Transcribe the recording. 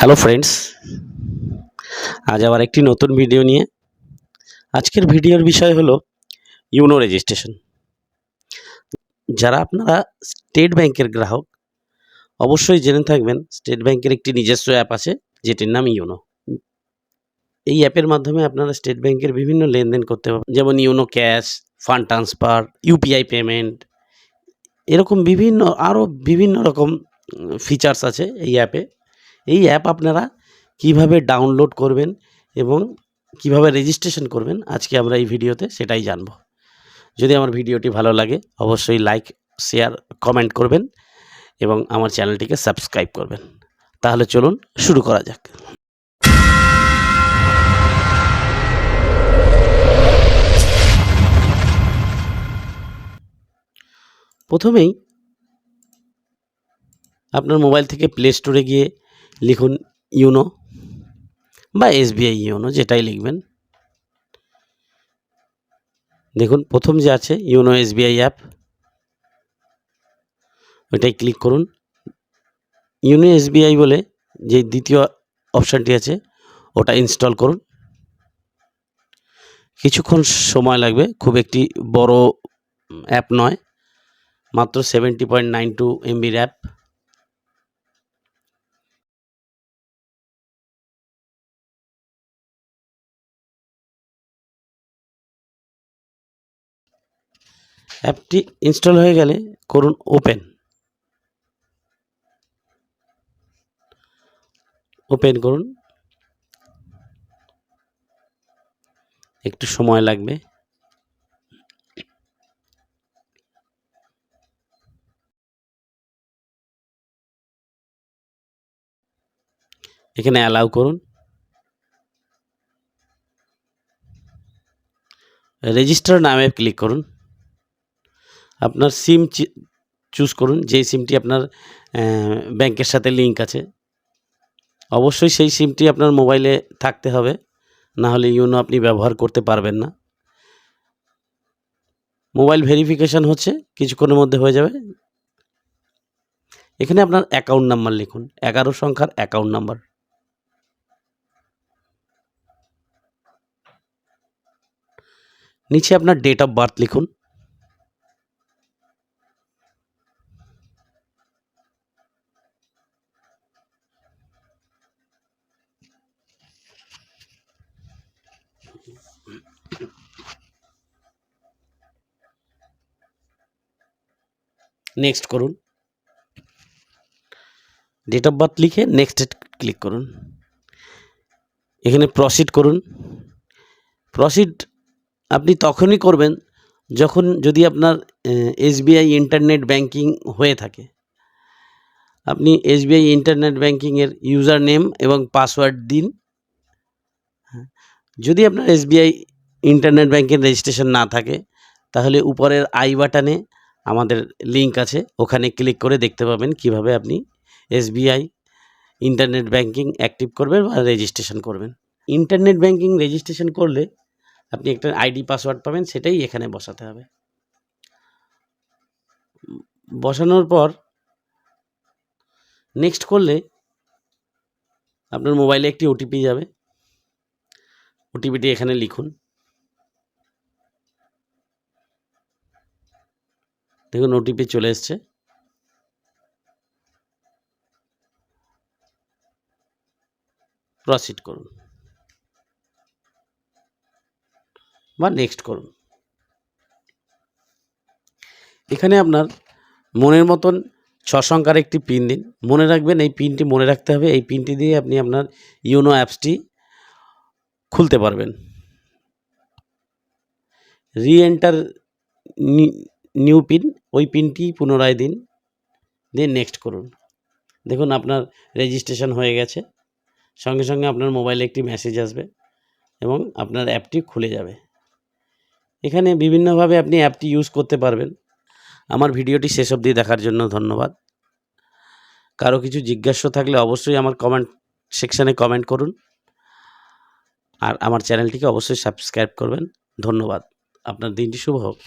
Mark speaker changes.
Speaker 1: Hello friends, আজ আবার একটি নতুন ভিডিও নিয়ে। আজকের ভিডিওর বিষয় হলো ইউনো রেজিস্ট্রেশন। যারা আপনারা স্টেট ব্যাংকের গ্রাহক, অবশ্যই জেনে থাকবেন স্টেট ব্যাংকের একটি নিজস্ব অ্যাপ আছে, যেটির নাম ইউনো। এই অ্যাপের মাধ্যমে আপনারা স্টেট ব্যাংকের বিভিন্ন লেনদেন করতে পারবেন, যেমন YONO cash, fund transfer, UPI payment. এরকম বিভিন্ন আরও বিভিন্ন রকম ফিচার্স আছে এই অ্যাপে। এই অ্যাপ আপনারা কীভাবে ডাউনলোড করবেন এবং কীভাবে রেজিস্ট্রেশন করবেন, আজকে আমরা এই ভিডিওতে সেটাই জানব। যদি আমার ভিডিওটি ভালো লাগে, অবশ্যই লাইক শেয়ার কমেন্ট করবেন এবং আমার চ্যানেলটিকে সাবস্ক্রাইব করবেন। তাহলে চলুন শুরু করা যাক। প্রথমেই আপনার মোবাইল থেকে প্লে স্টোরে গিয়ে লিখুন ইউনো বা এসবিআই ইউনো, যেটাই লিখবেন। দেখুন, প্রথম যে আছে, ইউনো এসবিআই অ্যাপ, ওইটাই ক্লিক করুন। ইউনো এসবিআই বলে যে দ্বিতীয় অপশানটি আছে, ওটা ইনস্টল করুন। কিছুক্ষণ সময় লাগবে, খুব একটি বড় অ্যাপ নয়, মাত্র সেভেন্টি পয়েন্ট নাইন টু এমবির অ্যাপ অ্যাপটি ইনস্টল হয়ে গেলে করুন ওপেন। ওপেন করুন। একটু সময় লাগবে। এখানে অ্যালাউ করুন। রেজিস্টার নামে ক্লিক করুন। আপনার সিম চুজ করুন, যেই সিমটি আপনার ব্যাংকের সাথে লিঙ্ক আছে। অবশ্যই সেই সিমটি আপনার মোবাইলে থাকতে হবে, না হলে ইউনো আপনি ব্যবহার করতে পারবেন না। মোবাইল ভেরিফিকেশান হচ্ছে, কিছুক্ষণের মধ্যে হয়ে যাবে। এখানে আপনার অ্যাকাউন্ট নাম্বার লিখুন, এগারো সংখ্যার অ্যাকাউন্ট নাম্বার নিচে আপনার ডেট অফ বার্থ লিখুন। নেক্সট করুন। ডেট অফ বার্থ লিখে নেক্সট ক্লিক করুন। এখানে প্রসিড করুন। প্রসিড আপনি তখনই করবেন যখন যদি আপনার এসবিআই ইন্টারনেট ব্যাংকিং হয়ে থাকে। আপনি এসবিআই ইন্টারনেট ব্যাংকিংয়ের ইউজার নেম এবং পাসওয়ার্ড দিন। যদি আপনার এসবিআই ইন্টারনেট ব্যাংকের রেজিস্ট্রেশন না থাকে, তাহলে উপরের আই বাটনে আমাদের লিঙ্ক আছে, ওখানে ক্লিক করে দেখতে পাবেন কীভাবে আপনি এসবিআই ইন্টারনেট ব্যাংকিং অ্যাক্টিভ করবেন বা রেজিস্ট্রেশন করবেন। ইন্টারনেট ব্যাংকিং রেজিস্ট্রেশন করলে আপনি একটা আইডি পাসওয়ার্ড পাবেন, সেটাই এখানে বসাতে হবে। বসানোর পর নেক্সট করলে আপনার মোবাইলে একটি ওটিপি যাবে। ওটিপিটি এখানে লিখুন। দেখুন ওটিপি চলে এসছে। প্রসিড করুন। বা নেক্সট করুন। এখানে আপনার মনের মতন ছ সংখ্যার একটি পিন দিন। মনে রাখবেন, এই পিনটি মনে রাখতে হবে। এই পিনটি দিয়ে আপনি আপনার ইউনো অ্যাপসটি খুলতে পারবেন। রি এন্টার নিউ পিন ওই পিনটি পুনরায় দিন, দিয়ে নেক্সট করুন। দেখুন আপনার রেজিস্ট্রেশন হয়ে গেছে। সঙ্গে সঙ্গে আপনার মোবাইলে একটি মেসেজ আসবে এবং আপনার অ্যাপটি খুলে যাবে। এখানে বিভিন্নভাবে আপনি অ্যাপটি ইউজ করতে পারবেন। আমার ভিডিওটি শেষ অবধি দেখার জন্য ধন্যবাদ। কারও কিছু জিজ্ঞাসা থাকলে অবশ্যই আমার কমেন্ট সেকশানে কমেন্ট করুন। আর আমার চ্যানেলটিকে অবশ্যই সাবস্ক্রাইব করবেন। ধন্যবাদ। আপনার দিনটি শুভ হোক।